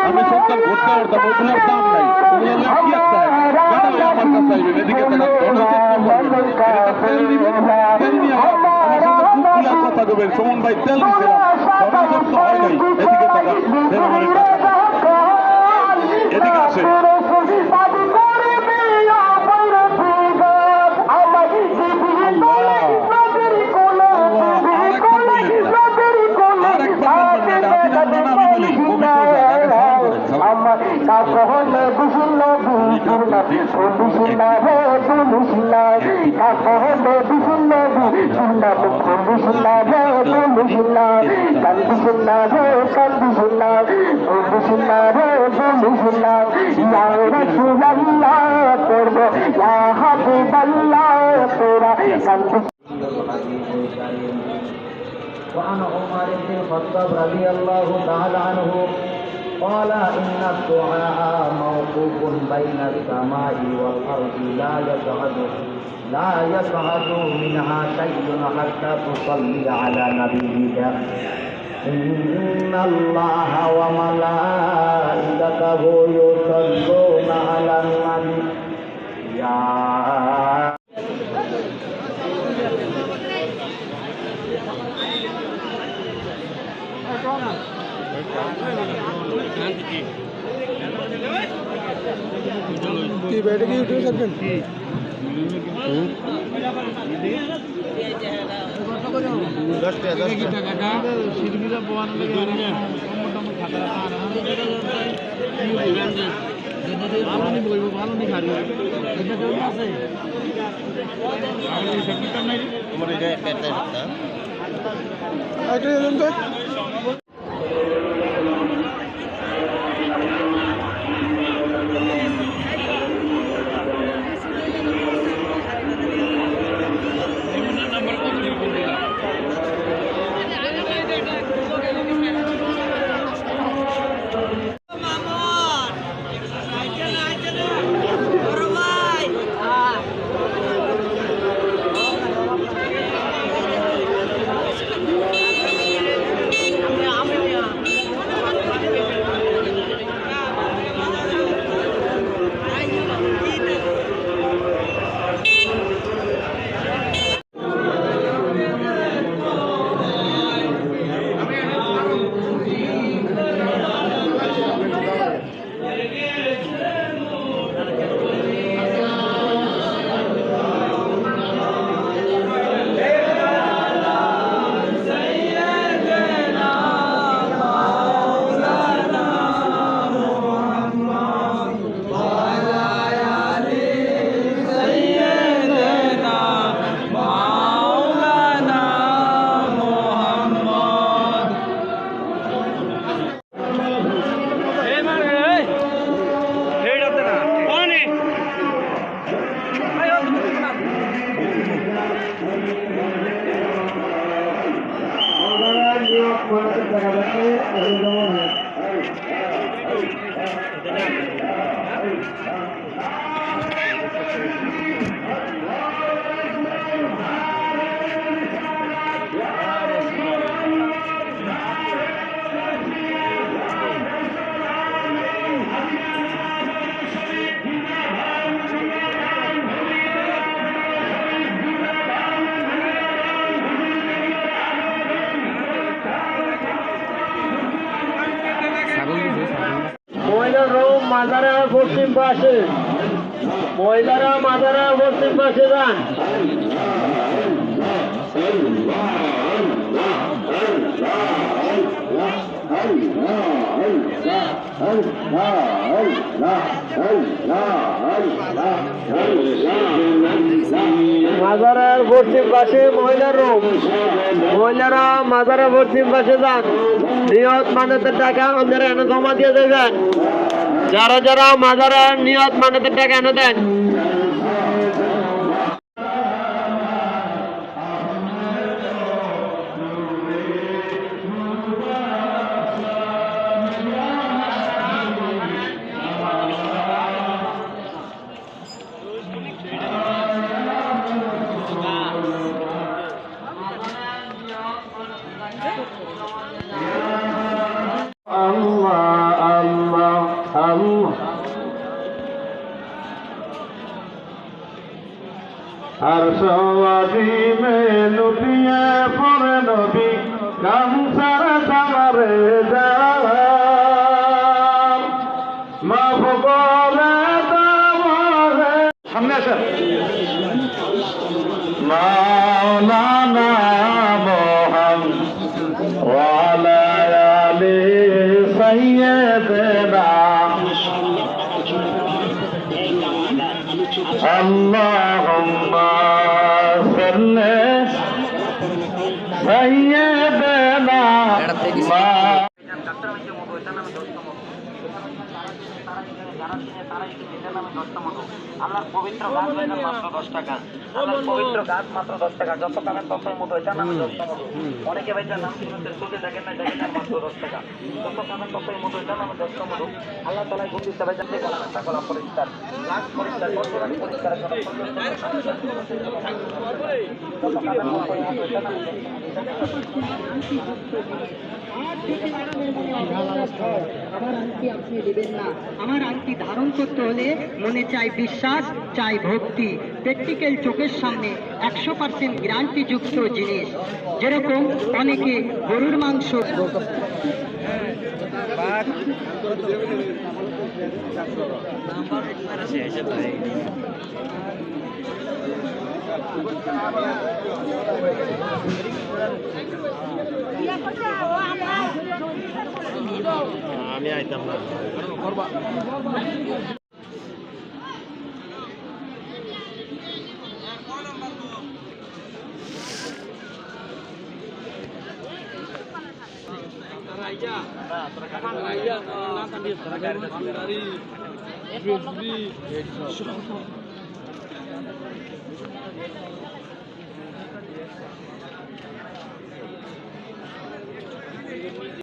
আমি সন্তান করতে পারতাম ওগুলোর দাম নাই ওগুলো কি একটা কেন আমার কাছে আইবেন এদিকে তেল দিবেন তেল নিয়ে আমার সাথে খুব কথা দেবেন সুমন ভাই তেল দিছিলাম করব ইয়া হাবিবাল্লাহ তোরা কান্দিশুল্ল وعن عمر بن الخطاب رضي الله تعالى عنه قال إن الدعاء موقوف بين السماء والأرض لا يصعد لا يصعد منها شيء حتى تصلي على نبيك إن الله وملائكته يصلون على النبي يا কি ব্যাটে কি ইউটিউবে ছাড়বেন একটা এলেন তো? মহিলারা মাদারা পশ্চিম পাশে। মহিলারা মাদারা পশ্চিম পাশে যান। মাজারার পশ্চিম পাশে মহিলার রুম। মহিলারা মাজারা পশ্চিম পাশে যান। নিয়ত মানতের টাকা ওদের এনে জমা দিয়ে দেবেন। যারা যারা মাজারা নিয়ত মানাতের টাকা এনে দেন Yeah. আর সবাদি মে লুটিয়ে পড়ে নবী কামসার সামারে মাফ করে সামনে আসেন। মাওলানা মোহাম ওয়ালা আলি সাইয়্যিদিনা আল্লাহ। நடத்தை যারা দিচ্ছে তারাই তো নিজের নামে দশটা মতো। আল্লাহর পবিত্র গাছ হয়ে মাত্র দশ টাকা। আল্লাহর পবিত্র গাছ মাত্র দশ টাকা। যত কামের ততই মতো এটার নামে দশটা মতো। অনেকে ভাই তার নাম শুনতে শুনতে মাত্র দশ টাকা। যত কামের ততই মতো এটার নামে দশটা মতো। আল্লাহ তালায় গুণ দিতে ভাই যাতে কলা পরিষ্কার। গাছ পরিষ্কার পরিষ্কার আমার আংটি ধারণ করতে হলে মনে চাই বিশ্বাস চাই ভক্তি প্র্যাকটিক্যাল চোখের সামনে একশো পার্সেন্ট গ্যারান্টিযুক্ত জিনিস যেরকম অনেকে গরুর মাংস Yeah, আমি item না Raja,